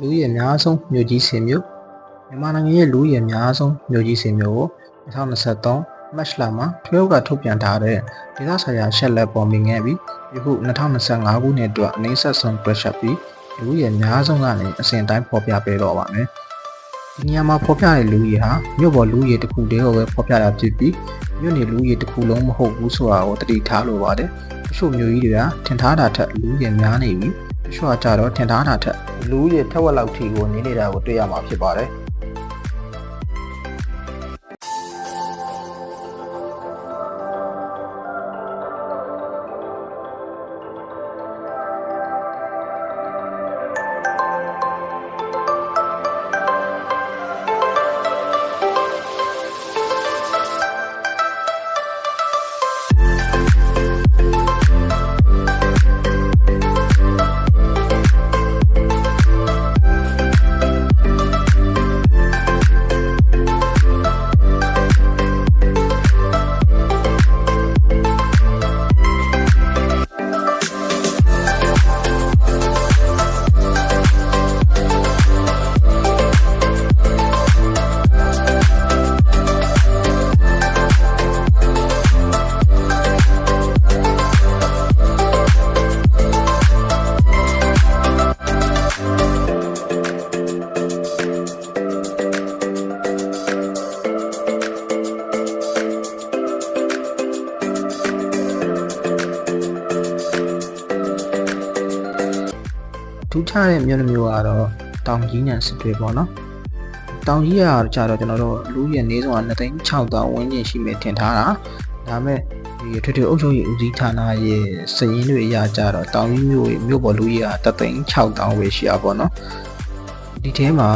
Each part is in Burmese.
လူဦးရေအများဆုံးမြို့ကြီးစင်မြို့မြန်မာနိုင်ငံရဲ့လူဦးရေအများဆုံးမြို့ကြီးစင်မြို့ကို2023မတ်လမှာတရုတ်ကထုတ်ပြန်ထားတဲ့ဒေသဆိုင်ရာရှက်လက်ပေါ်မြင်ခဲ့ပြီးယခု2025ခုနှစ်အတွက်အနည်းဆက်ဆုံး pressure ပြီးလူဦးရေအများဆုံးကနေအစဉ်တိုင်းပေါ်ပြပေးတော့ပါမယ်ဒီနေရာမှာဖော်ပြတဲ့လူကြီးဟာမြို့ပေါ်လူကြီးတစ်ခုတည်းကိုပဲဖော်ပြတာဖြစ်ပြီးမြို့နေလူကြီးတစ်ခုလုံးမဟုတ်ဘူးဆိုတာကိုတတိထားလိုပါတယ်တချို့မြို့ကြီးတွေကထင်ထားတာထက်လူကြီးများနေပြီး တချို့ကကြတော့ထင်ထားတာထက်လူကြီးထက်ဝက်လောက်ထိကိုနေနေတာကိုတွေ့ရမှာဖြစ်ပါတယ် ထူးခြားတဲ့မြို့တစ်မျိုးကတော့တောင်ကြီးနဲ့စစ်တွေပေါ့နော်တောင်ကြီးကကြတော့ကျွန်တော်တို့လူရဲ့နေဆုံးက2သိန်း6000ဝန်းကျင်ရှိမယ်ထင်ထားတာဒါပေမဲ့ဒီထွေထွေအုပ်ချုပ်ရေးဦးစီးဌာနရဲ့စည်ရင်းတွေအရကြတော့တောင်ကြီးမြို့ရဲ့မြို့ပေါ်လူကြီးက3သိန်း6000ပဲရှိရပါတော့ဒီထဲမှာ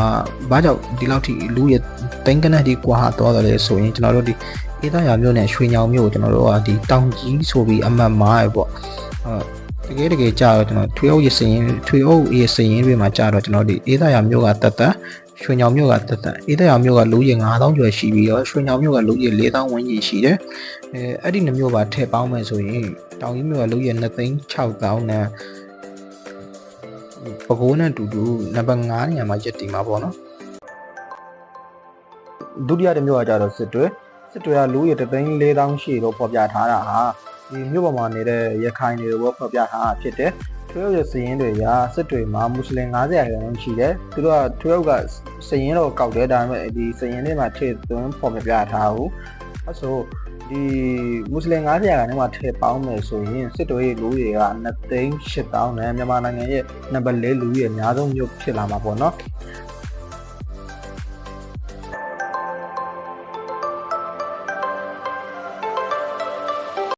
ဘာကြောင့်ဒီလောက်ထိလူရဲ့သိန်းကနက်ဒီကွာတော့တယ်လဲဆိုရင်ကျွန်တော်တို့ဒီအေးသားရမြို့နဲ့ရွှေညောင်မြို့ကိုကျွန်တော်တို့ကဒီတောင်ကြီးဆိုပြီးအမှတ်မှားရပေါ့ဟု တ်တကယ်တကယ်ကြာတော့ကျွန်တော်ထွေအုပ်ရစရင်ထွေအုပ်ရစရင်တွေမှာကြာတော့ကျွန်တော်ဒီအေးသားရမြို့ကတက်တက်ရွှေညောင်မြို့ကတက်တက်အေးသားရမြို့ကလူကြီး9000ကျော်ရှိပြီးတော့ရွှေညောင်မြို့ကလူကြီး4000ဝန်းကျင်ရှိတယ်အဲအဲ့ဒီနှမျိုးပါထည့်ပေါင်းမယ်ဆိုရင်တောင်ကြီးမြို့ကလူကြီး2သိန်း6000နဲ့ပကိုးနဲ့တူတူနံပါတ်9နေရာမှာရက်တည်မှာပေါ့နော်ဒုတိယတစ်မျိုးကကြတော့စစ်တွေစစ်တွေကလူကြီး3သိန်း4000ရှိလို့ဖော်ပြထားတာဟာ ဒီမြို့ပေါ်မှာနေတဲ့ရခိုင်တွေကိုဖော်ပြထားတာဖြစ်တယ်ထွေအုပ်ရဲ့စည်ရင်းတွေရာစစ်တွေမှာမွတ်စလင်90ရာခိုင်နှုန်းရှိတယ်သူတို့ကထွေအုပ်ကစည်ရင်းတော့ကောက်တယ်ဒါပေမဲ့ဒီစည်ရင်းတွေမှာထည့်သွင်းဖော်ပြထားဘူးအဲဆိုဒီမွတ်စလင်90ရာခိုင်နှုန်းမှာထည့်ပေါင်းမယ်ဆိုရင်စစ်တွေရဲ့လူတွေက2သိန်း8000နဲ့မြန်မာနိုင်ငံရဲ့နံပါတ်4လူကြီးရဲ့အများဆုံးမြို့ဖြစ်လာမှာပေါ့နော်